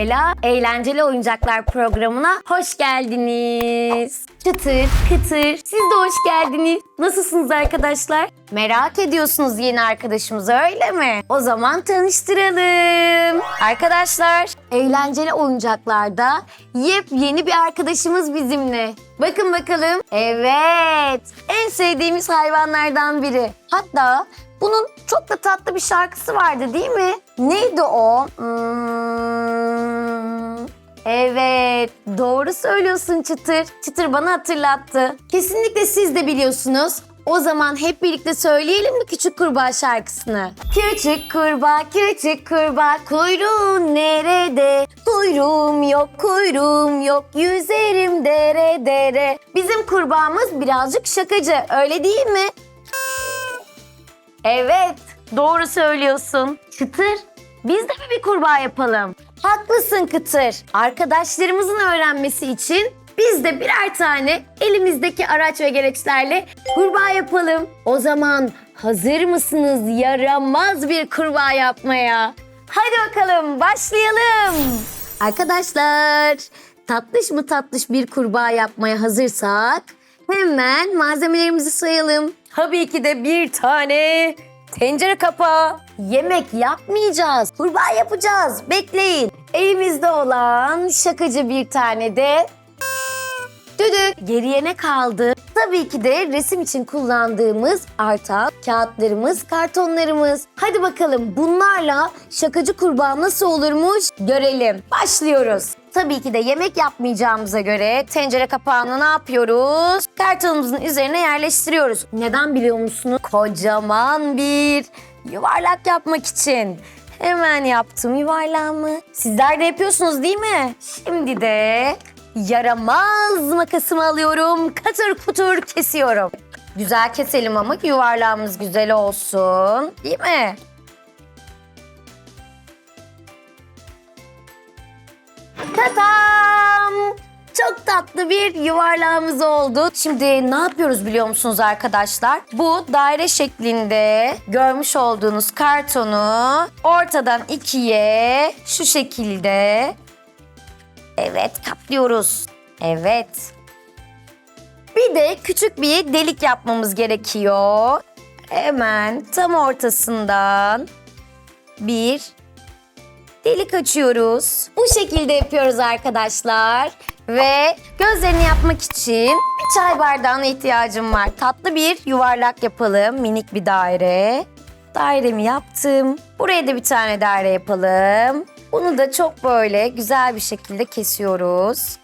kurbağayla eğlenceli oyuncaklar programına hoş geldiniz. Çıtır, kıtır, siz de hoş geldiniz. Nasılsınız arkadaşlar? Merak ediyorsunuz yeni arkadaşımızı öyle mi? O zaman tanıştıralım. Arkadaşlar, eğlenceli oyuncaklarda yepyeni bir arkadaşımız bizimle. Bakın bakalım. Evet, en sevdiğimiz hayvanlardan biri. Hatta bunun çok da tatlı bir şarkısı vardı değil mi? Neydi o? Hmm, Evet, doğru söylüyorsun Çıtır. Çıtır bana hatırlattı. Kesinlikle siz de biliyorsunuz. O zaman hep birlikte söyleyelim mi Küçük Kurbağa şarkısını? Küçük kurbağa, küçük kurbağa, kuyruğun nerede? Kuyruğum yok, kuyruğum yok, yüzerim dere dere. Bizim kurbağamız birazcık şakacı, öyle değil mi? Evet, doğru söylüyorsun. Çıtır, biz de mi bir kurbağa yapalım? Haklısın Kıtır. Arkadaşlarımızın öğrenmesi için biz de birer tane elimizdeki araç ve gereçlerle kurbağa yapalım. O zaman hazır mısınız yaramaz bir kurbağa yapmaya? Hadi bakalım başlayalım. Arkadaşlar tatlış mı tatlış bir kurbağa yapmaya hazırsak hemen malzemelerimizi sayalım. Tabii ki de bir tane tencere kapağı. Yemek yapmayacağız. Kurbağa yapacağız. Bekleyin. Elimizde olan şakacı bir tane de düdük. Geriye ne kaldı? Tabii ki de resim için kullandığımız arta kağıtlarımız, kartonlarımız. Hadi bakalım bunlarla şakacı kurbağa nasıl olurmuş görelim. Başlıyoruz. Tabii ki de yemek yapmayacağımıza göre tencere kapağını ne yapıyoruz? Kartonumuzun üzerine yerleştiriyoruz. Neden biliyor musunuz? Kocaman bir yuvarlak yapmak için. Hemen yaptım yuvarlağımı. Sizler de yapıyorsunuz değil mi? Şimdi de yaramaz makasımı alıyorum. Katır kutur kesiyorum. Güzel keselim ama yuvarlağımız güzel olsun. Değil mi? Tatam! Çok tatlı bir yuvarlağımız oldu. Şimdi ne yapıyoruz biliyor musunuz arkadaşlar? Bu daire şeklinde görmüş olduğunuz kartonu ortadan ikiye şu şekilde evet katlıyoruz. Evet. Bir de küçük bir delik yapmamız gerekiyor. Hemen tam ortasından bir delik açıyoruz. Bu şekilde yapıyoruz arkadaşlar. Ve gözlerini yapmak için bir çay bardağına ihtiyacım var. Tatlı bir yuvarlak yapalım. Minik bir daire. Dairemi yaptım. Buraya da bir tane daire yapalım. Bunu da çok böyle güzel bir şekilde kesiyoruz.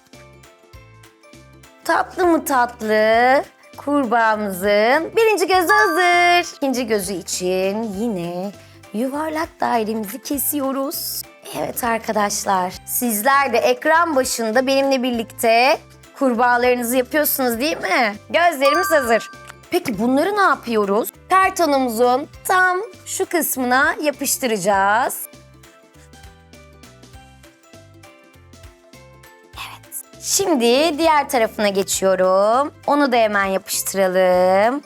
Tatlı mı tatlı kurbağamızın birinci gözü hazır. İkinci gözü için yine yuvarlak dairemizi kesiyoruz. Evet arkadaşlar sizler de ekran başında benimle birlikte kurbağalarınızı yapıyorsunuz değil mi? Gözlerimiz hazır. Peki bunları ne yapıyoruz? Kartonumuzun tam şu kısmına yapıştıracağız. Şimdi diğer tarafına geçiyorum. Onu da hemen yapıştıralım.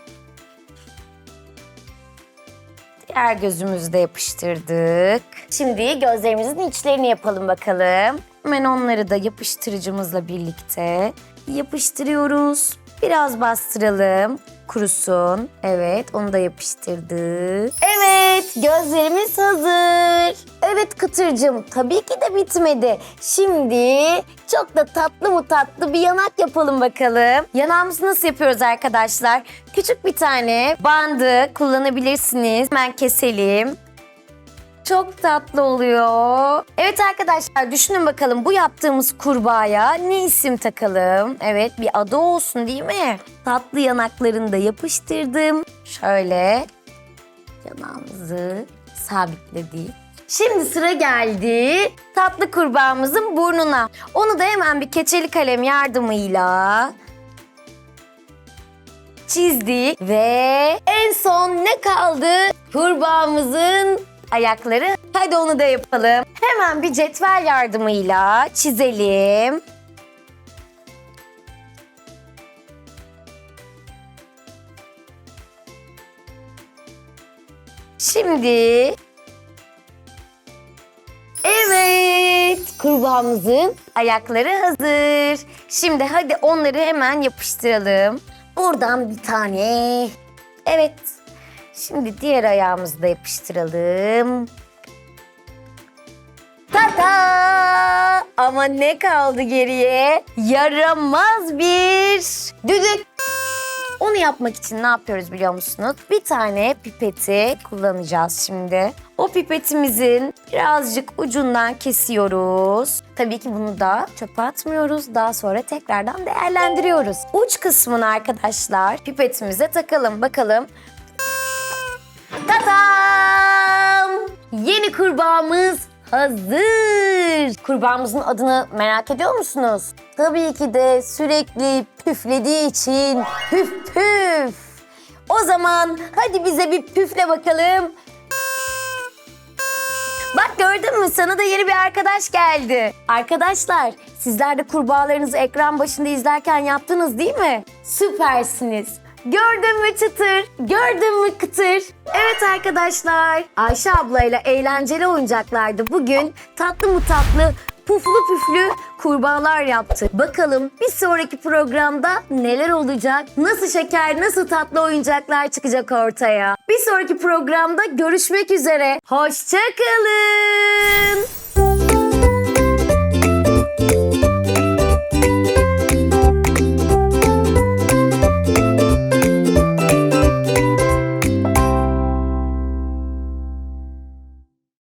Diğer gözümüzü de yapıştırdık. Şimdi gözlerimizin içlerini yapalım bakalım. Hemen onları da yapıştırıcımızla birlikte yapıştırıyoruz. Biraz bastıralım. Kurusun. Evet, onu da yapıştırdık. Evet, gözlerimiz hazır. Evet Kıtırcığım, tabii ki de bitmedi. Şimdi çok da tatlı mı tatlı bir yanak yapalım bakalım. Yanağımızı nasıl yapıyoruz arkadaşlar? Küçük bir tane bandı kullanabilirsiniz. Hemen keselim. Çok tatlı oluyor. Evet arkadaşlar düşünün bakalım bu yaptığımız kurbağaya ne isim takalım? Evet bir adı olsun değil mi? Tatlı yanaklarını da yapıştırdım. Şöyle yanağımızı sabitledik. Şimdi sıra geldi tatlı kurbağamızın burnuna. Onu da hemen bir keçeli kalem yardımıyla çizdik ve en son ne kaldı? Kurbağamızın ayakları. Hadi onu da yapalım. Hemen bir cetvel yardımıyla çizelim. Şimdi Evet. Kurbağamızın ayakları hazır. Şimdi hadi onları hemen yapıştıralım. Buradan bir tane. Evet. Şimdi diğer ayağımızı da yapıştıralım. Tata! Ama ne kaldı geriye? Yaramaz bir düdük. Onu yapmak için ne yapıyoruz biliyor musunuz? Bir tane pipeti kullanacağız şimdi. O pipetimizin birazcık ucundan kesiyoruz. Tabii ki bunu da çöpe atmıyoruz. Daha sonra tekrardan değerlendiriyoruz. Uç kısmını arkadaşlar pipetimize takalım. Bakalım Tatam! Yeni kurbağamız hazır. Kurbağamızın adını merak ediyor musunuz? Tabii ki de sürekli püflediği için püf püf. O zaman hadi bize bir püfle bakalım. Bak gördün mü sana da yeni bir arkadaş geldi. Arkadaşlar sizler de kurbağalarınızı ekran başında izlerken yaptınız değil mi? Süpersiniz. Gördün mü çıtır? Gördün mü kıtır? Evet arkadaşlar. Ayşe ablayla eğlenceli oyuncaklarda bugün tatlı mı tatlı puflu püflü kurbağalar yaptık. Bakalım bir sonraki programda neler olacak? Nasıl şeker, nasıl tatlı oyuncaklar çıkacak ortaya? Bir sonraki programda görüşmek üzere. Hoşçakalın.